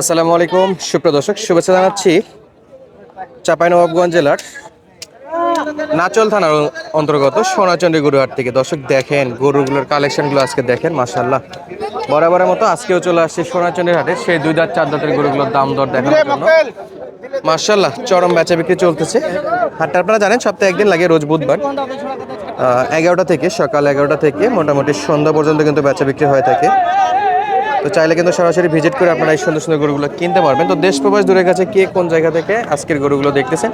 আসসালামু আলাইকুম সুপ্রিয় দর্শক শুভেচ্ছা জানাচ্ছি চাঁপাইনবাবগঞ্জ জেলার নাচল থানার অন্তর্গত সোনাচন্ডী গরুহাট থেকে। দর্শক দেখেন গরুগুলোর কালেকশনগুলো আজকে দেখেন মাশাল্লাহ বরাবরের মতো আজকেও চলে আসছে সোনাচন্ডীর হাটে সেই দুই দাঁত চার দাঁতের গরুগুলোর দাম দর দেখানোর জন্য। মার্শাল্লাহ চরম বেচা বিক্রি চলতেছে। হাটটা আপনারা জানেন সপ্তাহে একদিন লাগে রোজ বুধবার। এগারোটা থেকে সকাল এগারোটা থেকে মোটামুটি সন্ধ্যা পর্যন্ত কিন্তু বেচা বিক্রি হয়ে থাকে। তো চাইলে কিন্তু সরাসরি ভিজিট করে আপনারা এই সুন্দর সুন্দর গরুগুলো কিনতে পারবেন। তো দেশ প্রবাস দূরের কাছে কে কোন জায়গা থেকে আজকের গরুগুলো দেখতেছেন?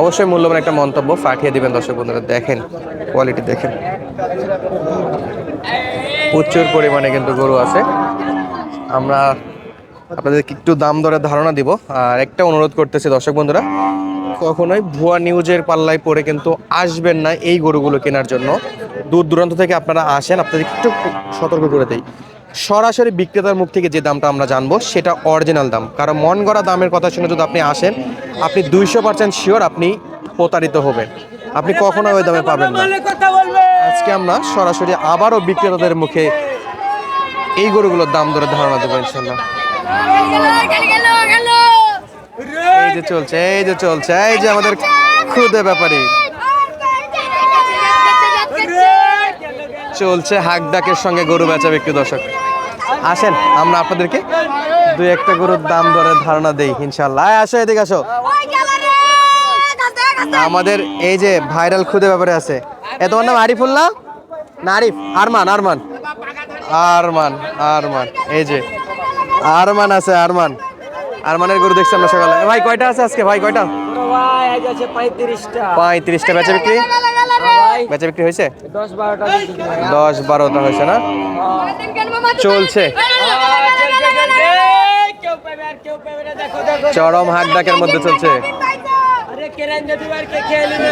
অবশ্যই মূল্যবান একটা মন্তব্য পাঠিয়ে দিবেন দর্শক বন্ধুরা, দেখেন কোয়ালিটি দেখেন। প্রচুর পরিমাণে কিন্তু গরু আছে। আমরা আপনাদেরকে একটু দাম দরের ধারণা দিব। আর একটা অনুরোধ করতেছি দর্শক বন্ধুরা, কখনোই ভুয়া নিউজের পাল্লায় পড়ে কিন্তু আসবেন না এই গরুগুলো কেনার জন্য। দূর দূরান্ত থেকে আপনারা আসেন, আপনাদের একটু সতর্ক করে দেই। সরাসরি বিক্রেতার মুখ থেকে যে দামটা আমরা জানব, সেটা অরিজিনাল দাম। কারণ মন গড়া দামের কথা শুনে যদি আপনি আসেন, আপনি দুইশো পার্সেন্ট শিওর আপনি প্রতারিত হবেন। আপনি কখনো ওই দামে পাবেন না। আজকে আমরা সরাসরি আবারও বিক্রেতাদের মুখে এই গরুগুলোর দাম ধরে ধারণা দেবো ইনশাল্লাহ এই যে চলছে, এই যে চলছে, এই যে আমাদের খুদে ব্যাপারী। চলছে হাক ডাকের সঙ্গে গরু বেচা বিক্রি দর্শক। আসেন আমরা আপনাদেরকে দুই একটা গরুর দাম দরের ধারণা দেই ইনশাল্লাহ আসো এদিকে আসো। আমাদের এই যে ভাইরাল খুদে ব্যাপারে আছে। এ তোমার নাম আরিফুল্লাহ না? আরিফ আরমান আরমান। আরমান আরমান এই যে। আরমান আছে আরমান। আরমানের গরু দেখছি আমরা সকালে ভাই কয়টা আছে আজকে ভাই কয়টা ভাই আজ আছে পঁয়ত্রিশটা পঁয়ত্রিশটা বেচা বিক্রি ভাই বেচা বিক্রি হয়েছে দশ বারোটা হয়েছে না চলছে চরম হাক ডাকের মধ্যে চলছে আরে কেরান যদি বার কে খেয়ে নিবে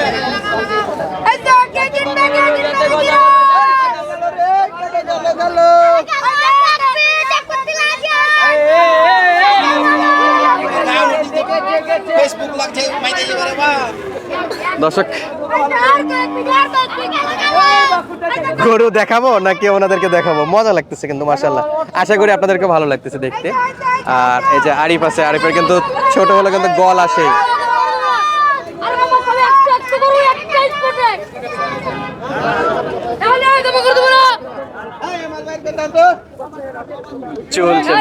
দর্শক গরু দেখাবো নাকি ওনাদেরকে দেখাবো? মজা লাগতেছে কিন্তু মাসাল্লাহ আশা করি আপনাদেরকে ভালো লাগতেছে দেখতে। আর এই যে আরিফ আছে আরিফের কিন্তু ছোট হলে কিন্তু গল আসে। চলছে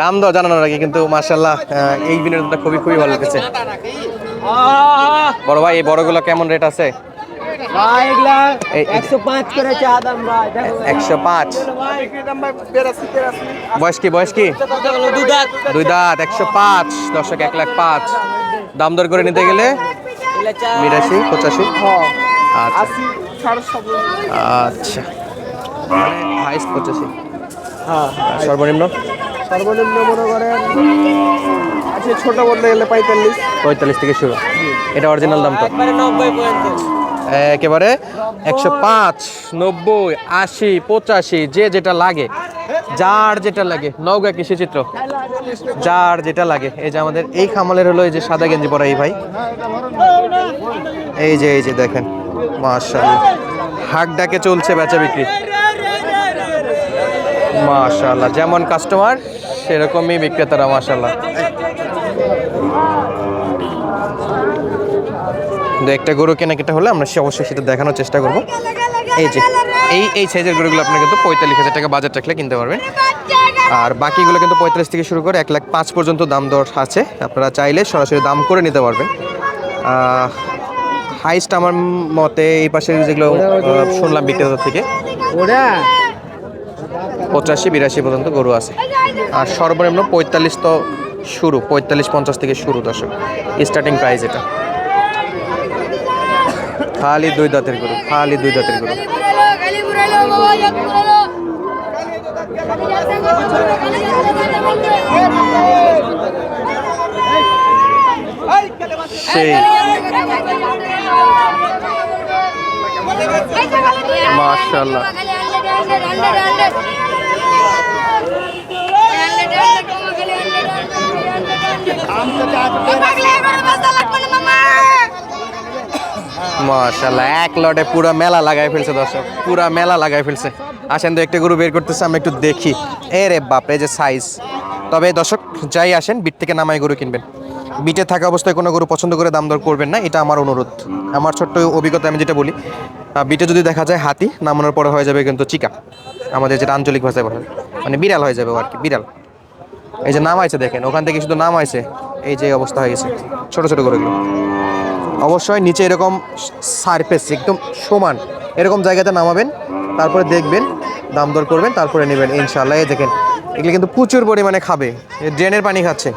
দাম দাও জানানোর আগে কিন্তু মাসাল্লাহ এই বিনোদনটা খুবই খুবই ভালো লাগছে। বড় ভাই এই বড়গুলো কেমন রেট আছে? একশো পাঁচ বয়স কি বয়স কি? দুই দাঁত। একশো পাঁচ। দর্শক এক লাখ পাঁচ। দাম দর করে নিতে গেলে বিরাশি পঁচাশি। আচ্ছা। সাড়ে সাতশো আচ্ছা। হাইস্ট পঁচাশি হ্যাঁ। সর্বনিম্ন? সর্বনিম্ন মনে করেন আছে ছোট বলতে গেলে পঁয়তাল্লিশ। পঁয়তাল্লিশ থেকে শুরু। এটা অরিজিনাল দাম তো? একেবারে একশো পাঁচ নব্বই আশি পঁচাশি যে যেটা লাগে। যার যেটা লাগে নৌকা কৃষি চিত্র। যার যেটা লাগে। এই যে আমাদের, এই খামালের হলো এই যে সাদা গেঞ্জি পরা এই ভাই। এই যে এই যে দেখেন, মাশাআল্লাহ। হাক ডাকে চলছে বেচা বিক্রি। মাশাআল্লাহ, যেমন কাস্টমার সেরকমই বিক্রেতারা, মাশাআল্লাহ। দু একটা গরু কেনাকাটা হলে আমরা সে অবশ্যই সেটা দেখানোর চেষ্টা করব। এই যে এই এই সাইজের গরুগুলো আপনি কিন্তু পঁয়তাল্লিশ হাজার টাকা বাজার রাখলে কিনতে পারবেন। আর বাকিগুলো কিন্তু পঁয়তাল্লিশ থেকে শুরু করে এক লাখ পাঁচ পর্যন্ত দাম দর আছে। আপনারা চাইলে সরাসরি দাম করে নিতে পারবেন। হাইস্ট আমার মতে এই পাশে যেগুলো শুনলাম বিক্রেতা থেকে ওরা? পঁচাশি বিরাশি পর্যন্ত গরু আছে। আর সর্বনিম্ন পঁয়তাল্লিশ তো শুরু পঁয়তাল্লিশ পঞ্চাশ থেকে শুরু দর্শক। স্টার্টিং প্রাইস এটা। খালি দুই দাঁতের গরু খালি দুই দাঁতের গরু। সেই মাশাআল্লাহ। মাশাআল্লাহ, এক লটে পুরো মেলা লাগাই ফেলছে দর্শক, পুরা মেলা লাগাই ফেলছে। আসেন তো একটা গরু বের করতেছে, আমরা একটু দেখি। এ রে বাপরে যে সাইজ তবে দর্শক, যাই আসেন, বিট থেকে নামাই গরু কিনবেন। বিটে থাকা অবস্থায় কোনো গরু পছন্দ করে দাম দর করবেন না, এটা আমার অনুরোধ। আমার ছোট্ট অভিজ্ঞতা আমি যেটা বলি বিটে যদি দেখা যায় হাতি, নামানোর পরে হয়ে যাবে কিন্তু চিকা। আমাদের যেটা আঞ্চলিক ভাষায় বলা। মানে বিড়াল হয়ে যাবে আর কি, বিড়াল। এই যে নাম আছে দেখেন, ওখান থেকে শুধু নাম আছে এই যে অবস্থা হয়ে গেছে, ছোট ছোট গরুগুলো। অবশ্যই নিচে এরকম সারফেস একদম সমান। এরকম জায়গাতে নামাবেন তারপরে দেখবেন দাম দর করবেন তারপরে নেবেন ইনশাল্লাহ এই দেখেন এগুলো কিন্তু প্রচুর পরিমাণে খাবে। ড্রেনের পানি খাচ্ছে।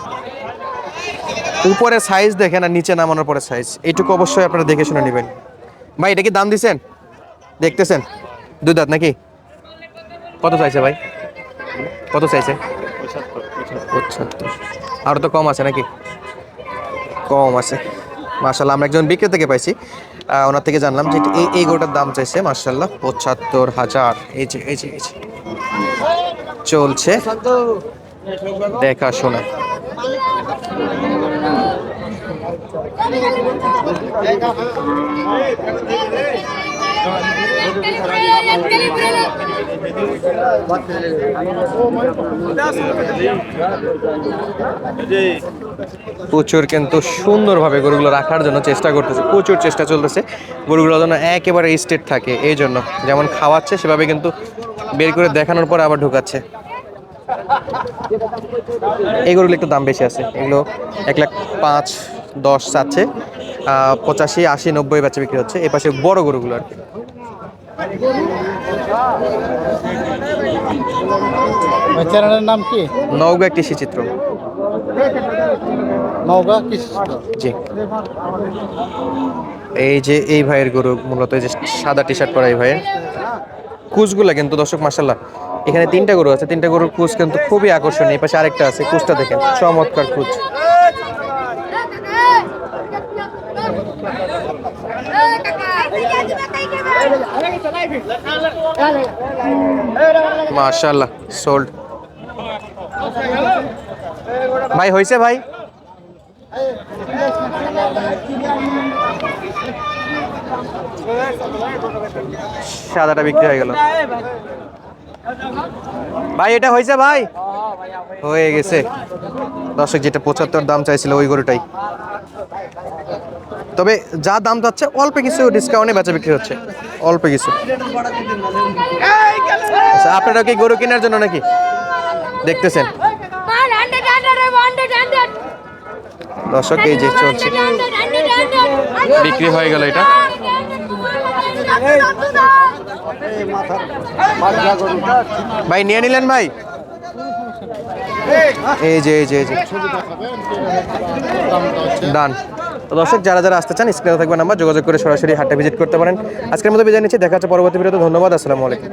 উপরে সাইজ দেখেন আর নিচে নামানোর পরে সাইজ এইটুকু অবশ্যই আপনারা দেখে শুনে নেবেন। ভাই এটা কি দাম দিছেন? দেখতেছেন? দুই দাঁত নাকি? কত চাইছে ভাই? কত চাইছে? পঁচাত্তর আরও তো কম আছে নাকি? কম আছে। মার্শাল্লাহ আমরা একজন বিক্রেতাকে পাইছি। ওনার থেকে জানলাম যে এই এই গোটার দাম চাইছে মার্শাল্লাহ পঁচাত্তর হাজার। এই যে এই যে এই যে। চলছে। দেখাশোনা প্রচুর কিন্তু সুন্দরভাবে গরুগুলো রাখার জন্য চেষ্টা করতেছে, প্রচুর চেষ্টা চলতেছে। গরুগুলো যেন একেবারে স্টেট থাকে, এই জন্য। যেমন খাওয়াচ্ছে, সেভাবে কিন্তু বের করে দেখানোর পর আবার ঢুকাচ্ছে। এই গরুগুলো একটু দাম বেশি আছে। এগুলো এক লাখ পাঁচ, দশ চাচ্ছে। পঁচাশি আশি নব্বই বাচ্চা বিক্রি হচ্ছে। এ পাশে বড় গরুগুলো আর কি। চ্যানেলের নাম কি? নওগাঁ কৃষি চিত্র। নওগাঁ কৃষি জি। এই যে এই ভাইয়ের গরু মূলত এই যে সাদা টি শার্ট পরা এই ভাইয়ের। কুচগুলা কিন্তু দর্শক মাসাল্লাহ এখানে তিনটা গরু আছে। তিনটা গরুর কুচ কিন্তু খুবই আকর্ষণীয়। এই পাশে আরেকটা আছে কুচটা দেখেন। চমৎকার কুচ। মাশাল্লাহ সোল্ড ভাই হয়েছে ভাই? সাদাটা বিক্রি হয়ে গেল। ভাই, এটা হয়েছে ভাই? হয়ে গেছে। দর্শক, যেটা পঁচাত্তর দাম চাইছিল ওই গরুটাই। তবে যা দাম যাচ্ছে অল্প কিছু ডিসকাউন্টে বেচা বিক্রি হচ্ছে। অল্প কিছু। আচ্ছা আপনারা কি গরু কেনার জন্য নাকি? দেখতেছেন. দর্শক এই যে চলছে। বিক্রি হয়ে গেল এটা। ভাই নিয়ে নিলেন ভাই? এই যে এই যে এই যে। ডান। তো দর্শক, যারা যারা আসতে চান, স্ক্রিনে থাকবে নাম্বার, যোগাযোগ করে সরাসরি হাটটা ভিজিট করতে পারেন। আজকের মতো বিদায় নিচ্ছি, দেখা হচ্ছে পরবর্তী ভিডিওতে। ধন্যবাদ, আসসালামু আলাইকুম।